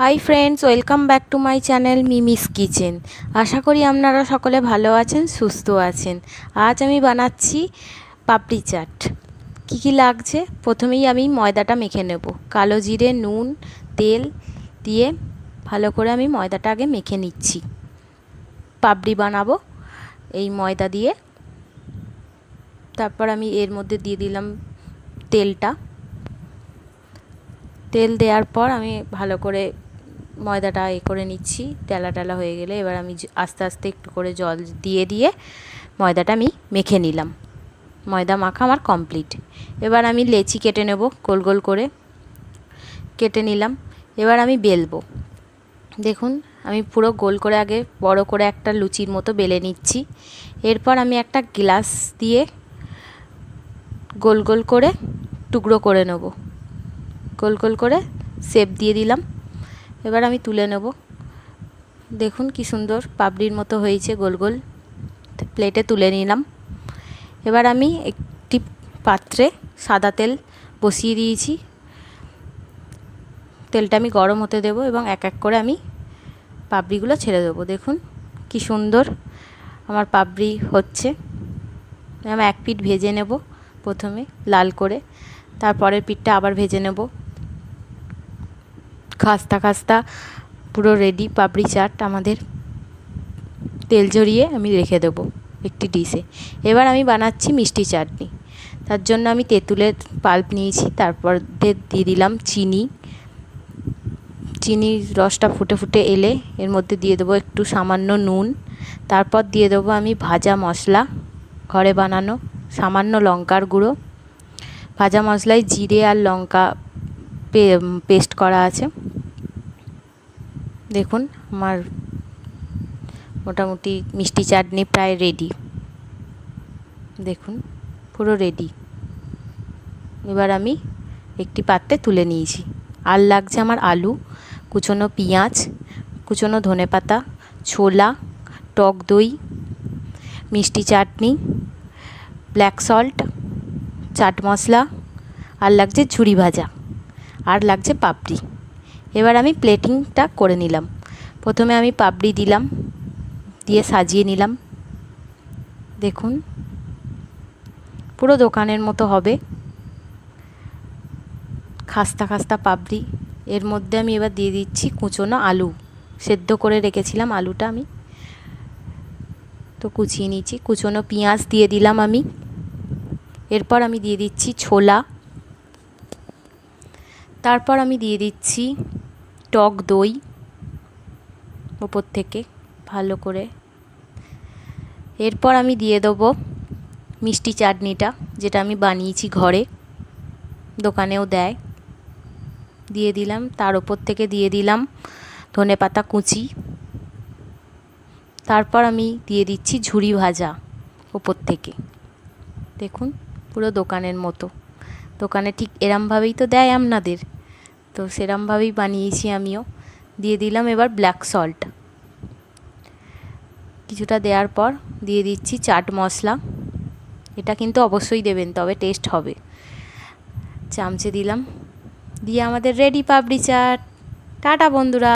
Hi friends welcome back to my channel Mimi's kitchen আশা করি আপনারা সকলে ভালো আছেন, সুস্থ আছেন। আজ আমি বানাচ্ছি পাপড়ি চাট। কী কী লাগছে? প্রথমেই আমি ময়দাটা মেখে নেব। কালো জিরে, নুন, তেল দিয়ে ভালো করে আমি ময়দাটা আগে মেখে নিচ্ছি। পাপড়ি বানাবো এই ময়দা দিয়ে। তারপর আমি এর মধ্যে দিয়ে দিলাম তেলটা। তেল দেওয়ার পর আমি ভালো করে ময়দাটা এ করে নিচ্ছি তেলা টেলা হয়ে গেলে এবার আমি আস্তে আস্তে একটু করে জল দিয়ে দিয়ে ময়দাটা আমি মেখে নিলাম। ময়দা মাখা আমার কমপ্লিট। এবার আমি লেচি কেটে নেব, গোল গোল করে কেটে নিলাম। এবার আমি বেলবো। দেখুন, আমি পুরো গোল করে আগে বড় করে একটা লুচির মতো বেলে নিচ্ছি। এরপর আমি একটা গ্লাস দিয়ে গোল গোল করে টুকরো করে নেব। গোল গোল করে সেপ দিয়ে দিলাম। এবার আমি তুলে নেব। দেখুন কি সুন্দর পাপড়ির মতো হয়েছে গোল গোল। প্লেটে তুলে নিলাম। এবার আমি একটি পাত্রে সাদা তেল বসিয়ে দিয়েছি। তেলটা আমি গরম হতে দেব এবং এক এক করে আমি পাপড়িগুলো ছেড়ে দেবো। দেখুন কি সুন্দর আমার পাপড়ি হচ্ছে। আমি এক পিঠ ভেজে নেব প্রথমে লাল করে, তারপরের পিঠটা আবার ভেজে নেব। খাস্তা খাস্তা, পুরো রেডি পাপড়ি চাট আমাদের। তেল জড়িয়ে আমি রেখে দেবো একটি ডিশে এবার আমি বানাচ্ছি মিষ্টি চাটনি। তার জন্য আমি তেঁতুলের পাল্প নিয়েছি, তারপর দিয়ে দিলাম চিনি। চিনির রসটা ফুটে ফুটে এলে এর মধ্যে দিয়ে দেবো একটু সামান্য নুন। তারপর দিয়ে দেবো আমি ভাজা মশলা ঘরে বানানো সামান্য লঙ্কার গুঁড়ো। ভাজা মশলায় জিরে আর লঙ্কা পেস্ট করা আছে। দেখুন, আমার মোটামুটি মিষ্টি চাটনি প্রায় রেডি দেখুন, পুরো রেডি এবার আমি একটি পাত্রে তুলে নিয়েছি। আর লাগছে আমার আলু, কুচনো পেঁয়াজ, কুচনো ধনে পাতা ছোলা, টক দই, মিষ্টি চাটনি ব্ল্যাক সল্ট চাট মশলা, আর লাগছে ঝুড়ি ভাজা। আর লাগছে পাপড়ি। এবার আমি প্লেটিংটা করে নিলাম। প্রথমে আমি পাপড়ি দিলাম, দিয়ে সাজিয়ে নিলাম। দেখুন, পুরো দোকানের মতো হবে। খাস্তা খাস্তা পাপড়ি। এর মধ্যে আমি এবার দিয়ে দিচ্ছি কুচোনো আলু। সেদ্ধ করে রেখেছিলাম আলুটা আমি। তো কুচিয়ে নিচ্ছি। কুচোনো পেঁয়াজ দিয়ে দিলাম আমি। এরপর আমি দিয়ে দিচ্ছি ছোলা। তারপর আমি দিয়ে দিচ্ছি টক দই ওপর থেকে ভালো করে। এরপর আমি দিয়ে দেবো মিষ্টি চাটনিটা, যেটা আমি বানিয়েছি ঘরে, দোকানেও দেয়। দিয়ে দিলাম, তার ওপর থেকে দিয়ে দিলাম ধনে পাতা কুচি। তারপর আমি দিয়ে দিচ্ছি ঝুড়ি ভাজা ওপর থেকে। দেখুন, পুরো দোকানের মতো। দোকানে ঠিক এরমভাবেই তো দেয় আপনাদের। তো সেরমভাবেই বানিয়েছি আমিও। দিয়ে দিলাম এবার ব্ল্যাক সল্ট কিছুটা দেওয়ার পর দিয়ে দিচ্ছি চাট মশলা। এটা কিন্তু অবশ্যই দেবেন, তবে টেস্ট হবে। চামচে দিলাম। দিয়ে আমাদের রেডি পাপড়ি চাট। টাটা বন্ধুরা।